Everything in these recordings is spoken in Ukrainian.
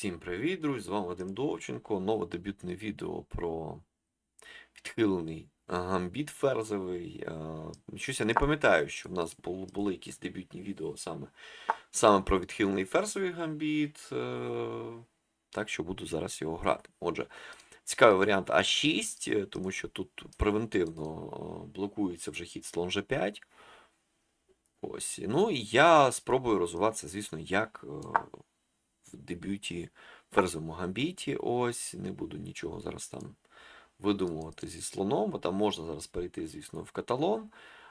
Всім привіт, друзі! З вами Вадим Довченко. Нове дебютне відео про відхилений а, гамбіт ферзовий. Щось я не пам'ятаю, що в нас бу- були якісь дебютні відео саме, саме про відхилений ферзовий гамбіт. е, Так що буду зараз його грати. Отже, цікавий варіант А6, е, тому що тут превентивно е, блокується вже хід слон G5. Ось. Ну і я спробую розвиватися, звісно, як. В дебюті ферзовому гамбіті. Ось, не буду нічого зараз там видумувати зі слоном, бо там можна зараз перейти, звісно, в каталон.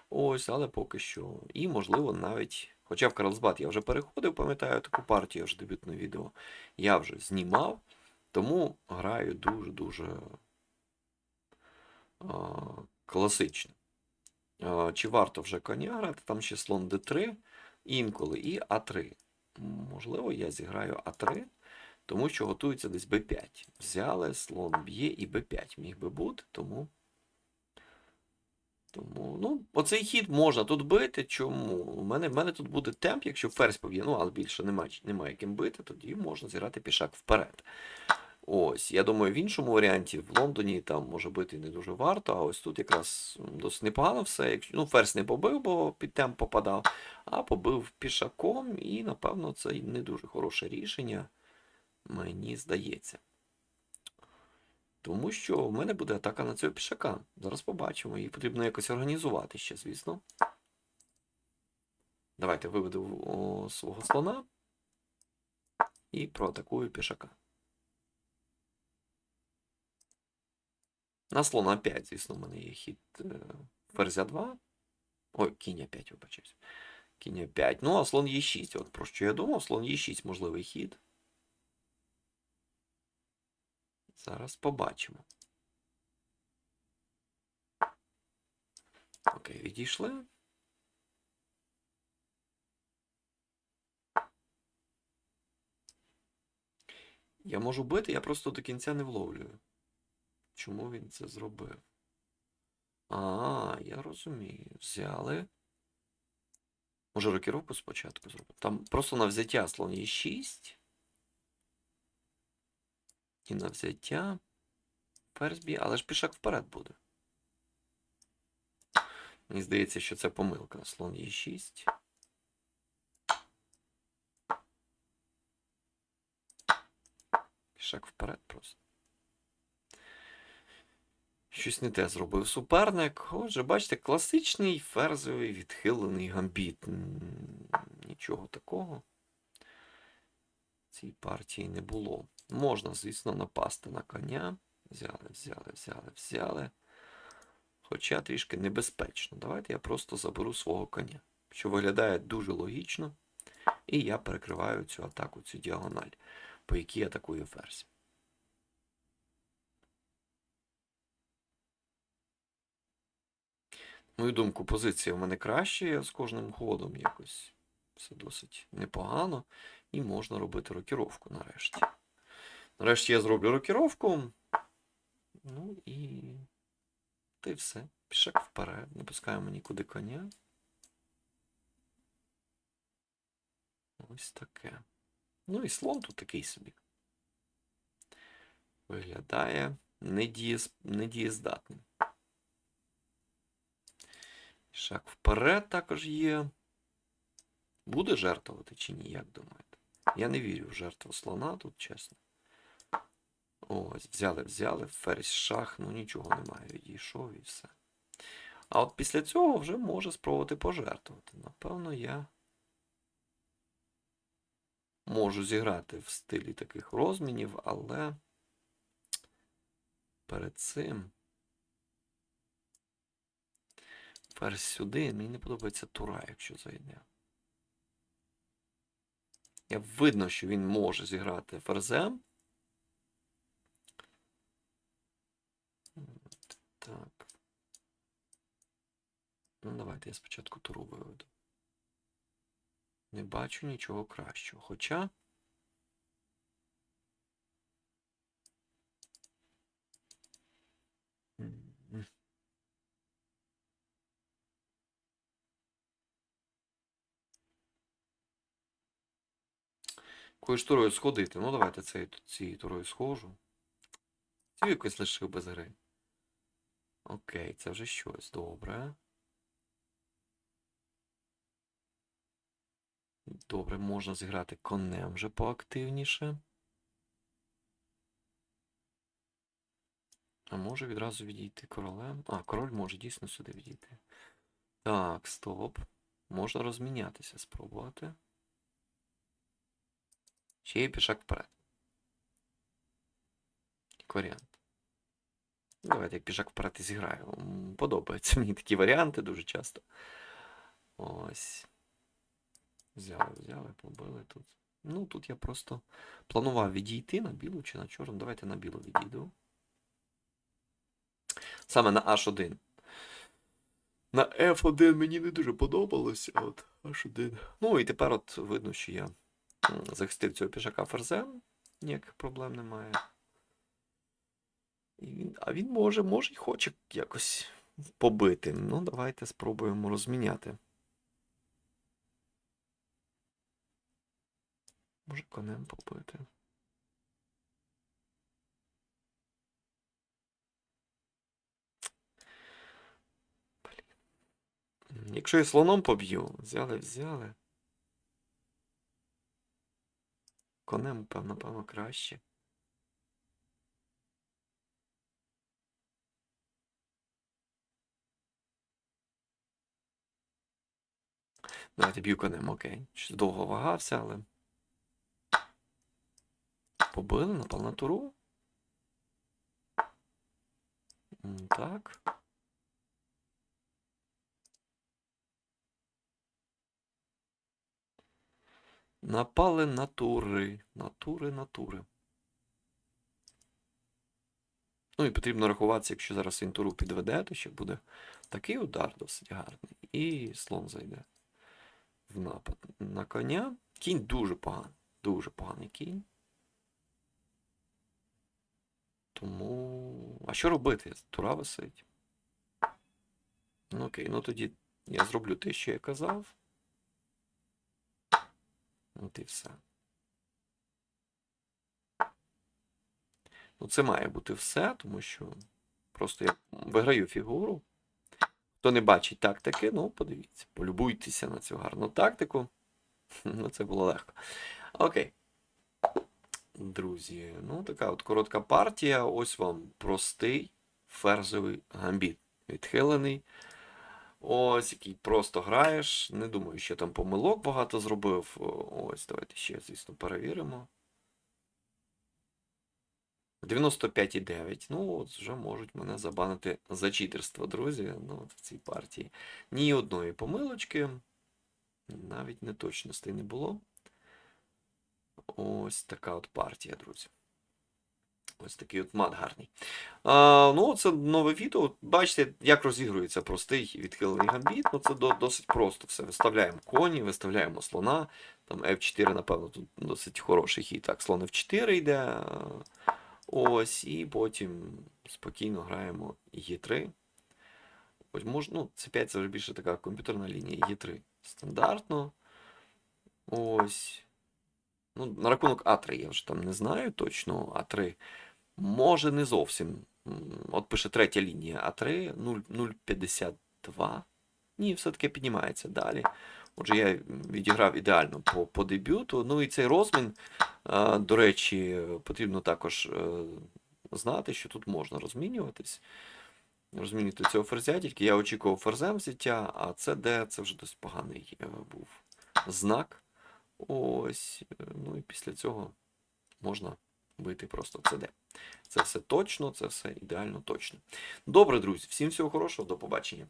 Ось, але поки що. І, можливо, навіть. Хоча в Карлсбад я вже переходив, пам'ятаю таку партію, вже дебютне відео. Я вже знімав, тому граю дуже-дуже класично. Чи варто вже коня грати? Там ще слон d3, інколи і А3. Можливо, я зіграю А3, тому що готується десь Б5. Взяли, слон б'є і Б5 міг би бути, тому. Тому, ну, оцей хід можна тут бити. Чому? У мене, в мене тут буде темп, якщо ферзь поб'є, ну, але більше немає, немає ким бити, тоді можна зіграти пішак вперед. Ось, я думаю, в іншому варіанті в Лондоні там може бити не дуже варто, а ось тут якраз досить непогано все. Якщо, ну, ферзь не побив, бо під темп попадав, а побив пішаком, і, напевно, це не дуже хороше рішення, мені здається. Тому що в мене буде атака на цього пішака. Зараз побачимо. Її потрібно якось організувати ще, звісно. Давайте виведу свого слона і проатакую пішака. На слона 5, звісно, в мене є хід е, ферзя 2. Ой, кінь 5, вибачаюсь. Кінь 5. Ну, а слон Е6. От про що я думав, слон Е6 можливий хід. Зараз побачимо. Окей, відійшли. Я можу бити, я просто до кінця не вловлюю. Чому він це зробив? А, я розумію. Взяли. Може рокіровку спочатку зробити? Там просто на взяття слон є 6. І на взяття. Ферзь але ж пішак вперед буде. Мені здається, що це помилка. Слон є 6. Пішак вперед просто. Щось не те зробив суперник. Отже, бачите, класичний ферзовий відхилений гамбіт. Нічого такого цій партії не було. Можна, звісно, напасти на коня. Взяли, взяли, взяли, взяли. Хоча трішки небезпечно. Давайте я просто заберу свого коня. Що виглядає дуже логічно. І я перекриваю цю атаку, цю діагональ, по якій атакую ферзь. Мою думку, позиція в мене краще з кожним ходом якось. Все досить непогано. І можна робити рокіровку нарешті. Нарешті я зроблю рокіровку. Ну і. Та й все. Пішак вперед. Не пускаємо нікуди коня. Ось таке. Ну і слон тут такий собі. Виглядає недієздатним. Шаг вперед також є. Буде жертвувати чи ні, як думаєте? Я не вірю в жертву слона тут, чесно. Ось, взяли, взяли, ферзь шах, ну нічого немає, відійшов і все. А от після цього вже може спробувати пожертвувати. Напевно, я можу зіграти в стилі таких розмінів, але перед цим. Ферзь сюди. Мені не подобається тура, якщо зайде. Я видно, що він може зіграти ферзем. Так. Ну, давайте я спочатку туру виведу. Не бачу нічого кращого. Хоча. М, Ж турою сходити? Ну, давайте цей, цією турою схожу. Цю якось лишив без гри. Окей, це вже щось. Добре. Добре, можна зіграти конем вже поактивніше. А може відразу відійти королем? А, король може дійсно сюди відійти. Так, стоп. Можна розмінятися, спробувати. Ще є вперед. Як варіант. Давайте як пішак вперед і зіграю. Подобаються мені такі варіанти дуже часто. Ось. Взяли, взяли, побили тут. Ну, тут я просто планував відійти на білу чи на чорну. Давайте на білу відійду. Саме на H1. На F1 мені не дуже подобалося. От H1. Ну і тепер от видно, що я захистив цього пішака ферзем. Ніяких проблем немає. І він, а він може, може й хоче якось побити. Ну, давайте спробуємо розміняти. Може конем побити. Якщо я слоном поб'ю, взяли, взяли. Конем, певно, певно, краще. Давайте б'ю конем, окей. Щось довго вагався, але. Побили, напав на туру. Так. Напали на тури. На тури, на тури. Ну і потрібно рахуватися, якщо зараз він туру підведе, то ще буде такий удар досить гарний. І слон зайде в напад на коня. Кінь дуже поганий. Дуже поганий кінь. Тому. А що робити? Тура висить. Ну окей, ну тоді я зроблю те, що я казав. От і все. Ну, це має бути все, тому що просто я виграю фігуру. Хто не бачить тактики, ну подивіться, полюбуйтеся на цю гарну тактику. Ну, це було легко. Окей. Друзі, ну така от коротка партія. Ось вам простий ферзовий гамбіт. Відхилений. Ось, який просто граєш. Не думаю, що там помилок багато зробив. Ось, давайте ще, звісно, перевіримо. 95,9. Ну, от вже можуть мене забанити за читерство, друзі. Ну, от в цій партії. Ні одної помилочки. Навіть неточностей не було. Ось така от партія, друзі. Ось такий от мат гарний. А, ну, це нове відео. Бачите, як розігрується простий відхилений гамбіт. Ну, це до, досить просто все. Виставляємо коні, виставляємо слона. Там F4, напевно, тут досить хороший хід. Так, слон F4 йде. Ось, і потім спокійно граємо Е3. Ось мож, ну, C5 це вже більше така комп'ютерна лінія Е3. Стандартно. Ось. Ну, на рахунок А3 я вже там не знаю точно. А3 може не зовсім. От пише третя лінія А3 0,52. Ні, все-таки піднімається далі. Отже, я відіграв ідеально по, по дебюту. Ну і цей розмін, до речі, потрібно також е, знати, що тут можна розмінюватись. Розмінювати цього ферзя, тільки я очікував ферзем взяття, а це де це вже досить поганий е, був знак. Ось. е, Ну і після цього можна бити просто в CD. Це все точно, це все ідеально точно. Добре, друзі, всім всього хорошого, до побачення.